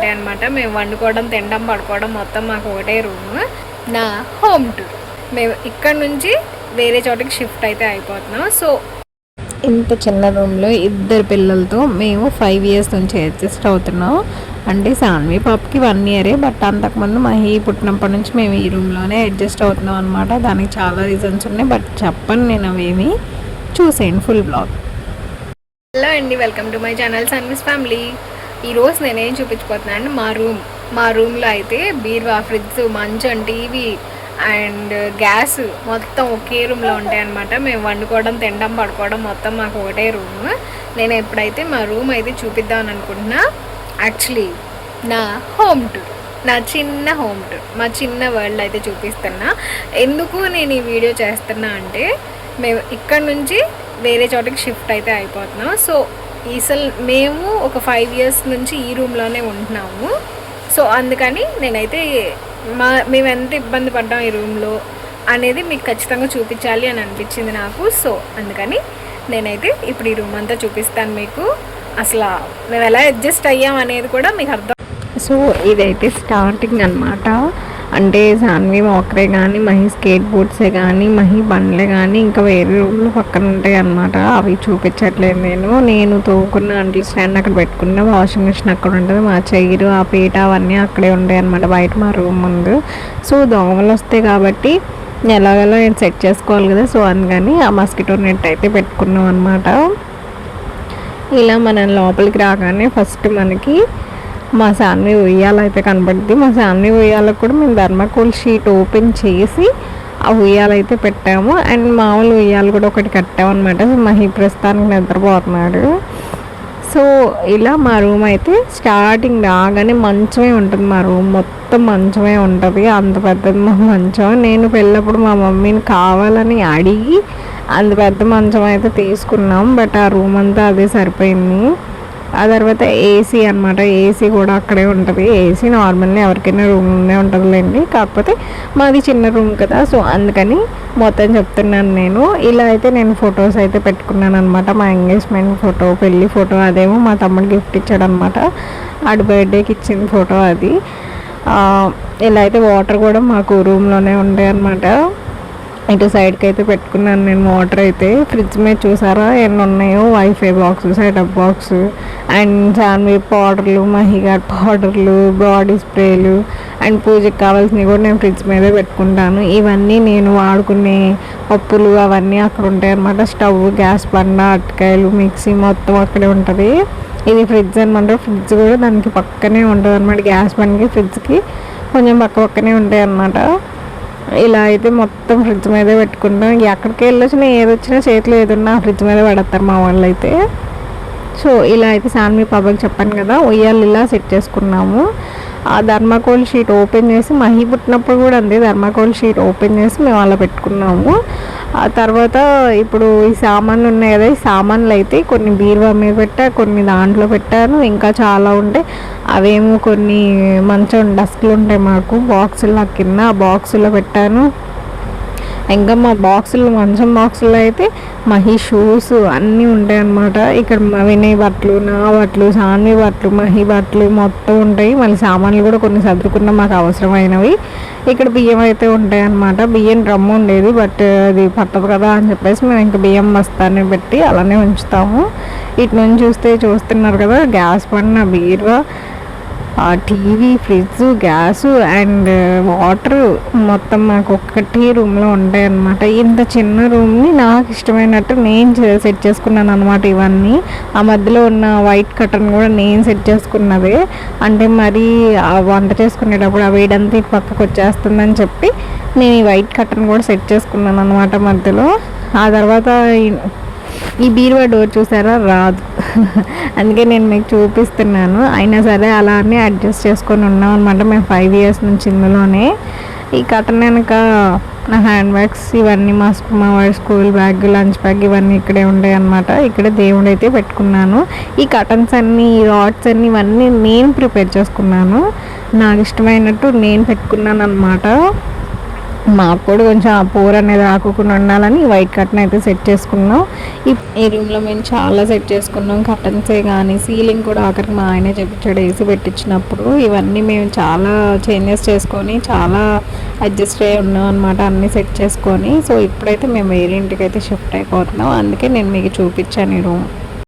ఉంటాయి అనమాట మేము వండుకోవడం తినడం పడుకోవడం మొత్తం మాకు ఒకటే రూమ్ నా హోమ్ టూర్. మేము ఇక్కడ నుంచి వేరే చోటకి షిఫ్ట్ అయితే అయిపోతున్నాం. సో ఇంత చిన్న రూమ్లో ఇద్దరు పిల్లలతో మేము ఫైవ్ ఇయర్స్ నుంచి అడ్జస్ట్ అవుతున్నాం. అంటే సాన్వి పాపకి వన్ ఇయరే బట్ అంతకుముందు మహి పుట్టినప్పటి నుంచి మేము ఈ రూమ్లోనే అడ్జస్ట్ అవుతున్నాం అనమాట దానికి చాలా రీజన్స్ ఉన్నాయి బట్ చెప్పను నేను అవేమి. చూసేయండి ఫుల్ బ్లాగ్. హలో అండి welcome to my channel Sanvis family. ఈరోజు నేనేం చూపించిపోతున్నాను అంటే మా రూమ్. మా రూమ్లో అయితే బీర్వా ఫ్రిడ్జ్ మంచం టీవీ అండ్ గ్యాస్ మొత్తం ఒకే రూమ్లో ఉంటాయన్నమాట మేము వండుకోవడం తినడం పడుకోవడం మొత్తం మాకు ఒకటే రూమ్. నేను ఎప్పుడైతే మా రూమ్ అయితే చూపిద్దామని అనుకుంటున్నా యాక్చువల్లీ నా హోమ్ టూర్ నా చిన్న హోమ్ టూర్ మా చిన్న వరల్డ్ అయితే చూపిస్తున్నా. ఎందుకు నేను ఈ వీడియో చేస్తున్నా అంటే మేము ఇక్కడ నుంచి వేరే చోటకి షిఫ్ట్ అయితే అయిపోతున్నాం. సో ఈసల్ మేము ఒక ఫైవ్ ఇయర్స్ నుంచి ఈ రూమ్లోనే ఉంటున్నాము. సో అందుకని నేనైతే మా మేము ఎంత ఇబ్బంది పడ్డాం ఈ రూమ్లో అనేది మీకు ఖచ్చితంగా చూపించాలి అని అనిపించింది నాకు. సో అందుకని నేనైతే ఇప్పుడు ఈ రూమ్ అంతా చూపిస్తాను మీకు. అసలు మేము ఎలా అడ్జస్ట్ అయ్యాం అనేది కూడా మీకు అర్థం సో ఇదైతే స్టార్టింగ్ అన్నమాట. అంటే సాన్వి మోకరే కానీ మహి స్కేట్ బోర్డ్సే కానీ మహి బండ్లే కానీ ఇంకా వేరే రూమ్లు పక్కన ఉంటాయి అన్నమాట. అవి చూపించట్లేదు నేను. నేను తోకున్న అంట్లు స్టాండ్ అక్కడ పెట్టుకున్న వాషింగ్ మిషన్ అక్కడ ఉంటుంది మా చైరు ఆ పీట అవన్నీ అక్కడే ఉంటాయి అన్నమాట బయట మా రూమ్ ముందు. సో దోమలు వస్తాయి కాబట్టి ఎలాగలా నేను సెట్ చేసుకోవాలి కదా. సో అందుకని ఆ మస్కిటో నెట్ అయితే పెట్టుకున్నాం అనమాట ఇలా మనం లోపలికి రాగానే ఫస్ట్ మనకి మా సాన్వి ఉయ్యాల అయితే మా సాన్వి ఉయ్యాలకు కూడా మేము ధర్మకోల్ షీట్ ఓపెన్ చేసి ఆ ఉయ్యాలైతే అయితే పెట్టాము. అండ్ మామూలు ఉయ్యాలు కూడా ఒకటి కట్టామన్నమాట. మహి ప్రస్తుతానికి నిద్రపోతున్నాడు. సో ఇలా మా రూమ్ అయితే స్టార్టింగ్ రాగానే మంచమే ఉంటుంది మా రూమ్. మొత్తం మంచమే ఉంటుంది. అంత పెద్దది మా మంచం నేను వెళ్ళినప్పుడు మా మమ్మీని కావాలని అడిగి అంత పెద్ద మంచం అయితే తీసుకున్నాం. బట్ ఆ రూమ్ అంతా అదే సరిపోయింది. ఆ తర్వాత ఏసీ అనమాట ఏసీ కూడా అక్కడే ఉంటుంది. ఏసీ నార్మల్గా ఎవరికైనా రూమ్లోనే ఉంటుందిలేండి. కాకపోతే మాది చిన్న రూమ్ కదా. సో అందుకని మొత్తం చెప్తున్నాను నేను. ఇలా అయితే నేను ఫొటోస్ అయితే పెట్టుకున్నాను అనమాట మా ఎంగేజ్మెంట్ ఫోటో పెళ్ళి ఫోటో అదేమో మా తమ్ముడు గిఫ్ట్ ఇచ్చాడు అనమాట ఆడి బర్త్డేకి ఇచ్చిన ఫోటో అది. ఇలా అయితే వాటర్ కూడా మాకు రూమ్లోనే ఉంటాయి అనమాట ఇటు సైడ్కి అయితే పెట్టుకున్నాను నేను మోటార్ అయితే. ఫ్రిడ్జ్ మీద చూసారా ఎన్ని ఉన్నాయో? WiFi box setup box and Sanvi పౌడర్లు మహిగాడ్ పౌడర్లు బాడీ స్ప్రేలు అండ్ పూజకి కావాల్సినవి కూడా నేను ఫ్రిడ్జ్ మీదే పెట్టుకుంటాను. ఇవన్నీ నేను వాడుకునే పప్పులు అవన్నీ అక్కడ ఉంటాయి అన్నమాట. స్టవ్ గ్యాస్ బండ అటకాయలు మిక్సీ మొత్తం అక్కడే ఉంటుంది. ఇది ఫ్రిడ్జ్ అనమాట ఫ్రిడ్జ్ కూడా దానికి పక్కనే ఉంటుంది అనమాట గ్యాస్ బండ్కి ఫ్రిడ్జ్కి కొంచెం పక్క పక్కనే ఉంటాయి అన్నమాట ఇలా అయితే మొత్తం ఫ్రిడ్జ్ మీదే పెట్టుకుంటాం. ఎక్కడికి వెళ్ళొచ్చినా ఏది వచ్చినా చేతిలో ఏదున్నా ఫ్రిడ్జ్ మీద పడతారు మా వాళ్ళు అయితే సో ఇలా అయితే సాన్వి పాపకి చెప్పాను కదా ఉయ్యాలు ఇలా సెట్ చేసుకున్నాము. ఆ ధర్మాకోల్ షీట్ ఓపెన్ చేసి మహి పుట్టినప్పుడు కూడా అంతే ధర్మాకోల్ షీట్ ఓపెన్ చేసి మేము అలా పెట్టుకున్నాము. ఆ తర్వాత ఇప్పుడు ఈ సామాన్లు ఉన్నాయి కదా ఈ సామాన్లు అయితే కొన్ని బీరువా మీద పెట్టా కొన్ని దాంట్లో పెట్టాను. ఇంకా చాలా ఉంటాయి అవేమో కొన్ని మంచం డస్క్లు ఉంటాయి మాకు బాక్సులు కింద ఆ బాక్సులో పెట్టాను. ఇంకా మా బాక్సులు మంచం బాక్సులో అయితే మహి షూస్ అన్నీ ఉంటాయి అన్నమాట ఇక్కడ వినయ్ బట్టలు నా బట్టలు సాన్వి బట్టలు మహి బట్టలు మొత్తం ఉంటాయి. మళ్ళీ సామాన్లు కూడా కొన్ని సర్దుకున్న మాకు అవసరమైనవి. ఇక్కడ బియ్యం అయితే ఉంటాయి అన్నమాట బియ్యం డ్రమ్ ఉండేది బట్ అది పట్టదు కదా అని చెప్పేసి మేము ఇంకా బియ్యం బస్తాన్ని పెట్టి అలానే ఉంచుతాము. ఇటు నుంచి చూస్తే చూస్తున్నారు కదా గ్యాస్ పడిన బీరువా. TV fridge gas and water మొత్తం మాకు ఒక్కటి రూమ్లో ఉంటాయి అన్నమాట. ఇంత చిన్న రూమ్ని నాకు ఇష్టమైనట్టు నేను సెట్ చేసుకున్నాను అనమాట ఇవన్నీ. ఆ మధ్యలో ఉన్న వైట్ కటన్ కూడా నేను సెట్ చేసుకున్నదే. అంటే మరి ఆ వంట చేసుకునేటప్పుడు ఆ వేడంతా ఇటు పక్కకు వచ్చేస్తుందని చెప్పి నేను ఈ వైట్ కటన్ కూడా సెట్ చేసుకున్నాను అనమాట మధ్యలో. ఆ తర్వాత ఈ బీరువా డోర్ చూసారా? రాదు. అందుకే నేను మీకు చూపిస్తున్నాను. అయినా సరే అలానే అడ్జస్ట్ చేసుకొని ఉన్నాం అనమాట మేము ఫైవ్ ఇయర్స్ నుంచి ఇందులోనే. ఈ కటన్ వెనక నా హ్యాండ్ బ్యాగ్స్ ఇవన్నీ మా మా వాడి స్కూల్ బ్యాగ్ లంచ్ బ్యాగ్ ఇవన్నీ ఇక్కడే ఉంటాయి అనమాట ఇక్కడ దేవుడు అయితే పెట్టుకున్నాను. ఈ కటన్స్ అన్ని ఈ రాడ్స్ అన్ని ఇవన్నీ నేను ప్రిపేర్ చేసుకున్నాను. నాకు ఇష్టమైనట్టు నేను పెట్టుకున్నాను అనమాట మాకు కూడా కొంచెం ఆ పూర్ అనేది రాకుండా ఉండాలని వైట్ కర్టన్ అయితే సెట్ చేసుకున్నాం. ఈ ఈ రూమ్లో మేము చాలా సెట్ చేసుకున్నాం. కర్టన్సే కానీ సీలింగ్ కూడా ఆఖరికి మా ఆయనే చెప్పించాడు ఏసీ పెట్టించినప్పుడు. ఇవన్నీ మేము చాలా చేంజెస్ చేసుకొని చాలా అడ్జస్ట్ అయ్యి ఉన్నాం అనమాట అన్నీ సెట్ చేసుకొని. సో ఇప్పుడైతే మేము వేరే ఇంటికి అయితే షిఫ్ట్ అయిపోతున్నాం. అందుకే నేను మీకు చూపించాను ఈ రూమ్.